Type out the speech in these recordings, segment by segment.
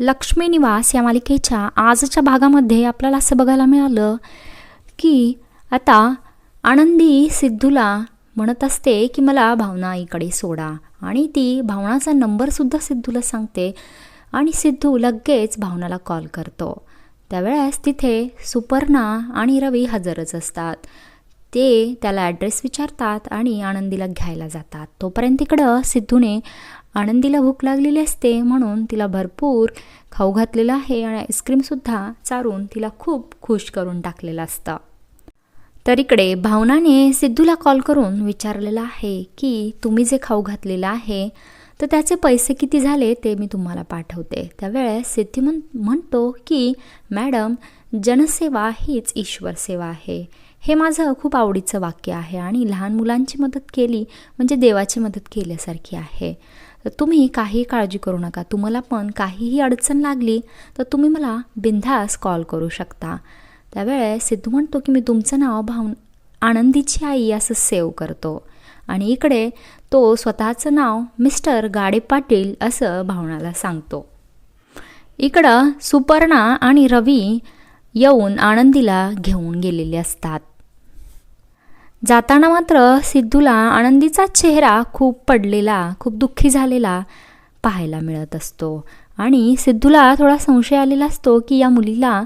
लक्ष्मी निवास या मालिकेच्या आजच्या भागामध्ये आपल्याला असं बघायला मिळालं की आता आनंदी सिद्धूला म्हणत असते की मला भावना आईकडे सोडा. आणि ती भावनाचा नंबरसुद्धा सिद्धूला सांगते आणि सिद्धू लगेच भावनाला कॉल करतो. त्यावेळेस तिथे सुपर्णा आणि रवी हजरच असतात. ते त्याला ॲड्रेस विचारतात आणि आनंदीला घ्यायला जातात. तोपर्यंत इकडं सिद्धूने आनंदीला भूक लागलेली असते म्हणून तिला भरपूर खाऊ घातलेलं आहे आणि आईस्क्रीमसुद्धा चारून तिला खूप खुश करून टाकलेलं असतं. तर इकडे भावनाने सिद्धूला कॉल करून विचारलेलं आहे की तुम्ही जे खाऊ घातलेलं आहे तर त्याचे पैसे किती झाले ते मी तुम्हाला पाठवते. त्यावेळेस सिद्धी म्हण म्हणतो की मॅडम जनसेवा हीच ईश्वर सेवा आहे. हे माझं खूप आवडीचं वाक्य आहे आणि लहान मुलांची मदत केली म्हणजे देवाची मदत केल्यासारखी आहे. तर तुम्ही काही काळजी करू नका. तुम्हाला पण काहीही अडचण लागली तर तुम्ही मला बिनधास कॉल करू शकता. त्यावेळेस सिद्धू म्हणतो की मी तुमचं नाव भाव आनंदीची आई असं सेव्ह करतो. आणि इकडे तो स्वतःचं नाव मिस्टर गाडे पाटील असं भावनाला सांगतो. इकडं सुपर्णा आणि रवी येऊन आनंदीला घेऊन गेलेले असतात. जाताना मात्र सिद्धूला आनंदीचा चेहरा खूप पडलेला खूप दुःखी झालेला पाहायला मिळत असतो. आणि सिद्धूला थोडा संशय आलेला असतो की या मुलीला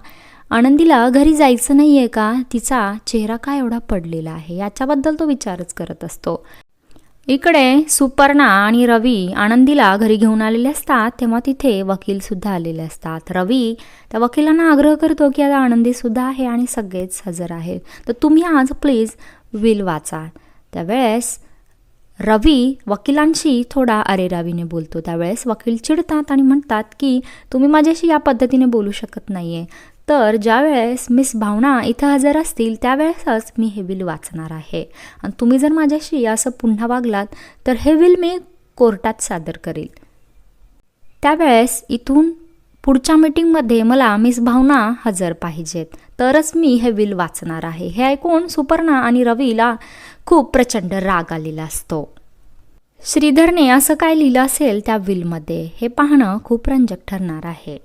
आनंदीला घरी जायचं नाही आहे का? तिचा चेहरा का एवढा पडलेला आहे? याच्याबद्दल तो विचारच करत असतो. इकडे सुपर्णा आणि रवी आनंदीला घरी घेऊन आलेले असतात तेव्हा तिथे वकीलसुद्धा आलेले असतात. रवी त्या वकिलांना आग्रह करतो की आता आनंदीसुद्धा आहे आणि सगळेच हजर आहे तर तुम्ही आज प्लीज विल वाचा. त्यावेळेस रवी वकिलांशी थोडा अरेरावीने बोलतो. त्यावेळेस वकील चिडतात आणि म्हणतात की तुम्ही माझ्याशी या पद्धतीने बोलू शकत नाही आहे तर ज्यावेळेस मिस भावना इथं हजर असतील त्यावेळेसच मी हे विल वाचणार आहे. आणि तुम्ही जर माझ्याशी असं पुन्हा वागलात तर हे विल मी कोर्टात सादर करेल. त्यावेळेस इथून पुढच्या मीटिंगमध्ये मला मिस भावना हजर पाहिजेत. तरच मी हे विल वाचणार आहे. हे ऐकून सुपर्णा आणि रवीला खूप प्रचंड राग आलेला असतो. श्रीधरने असं काय लिहिलं असेल त्या विलमध्ये हे पाहणं खूप रंजक ठरणार आहे.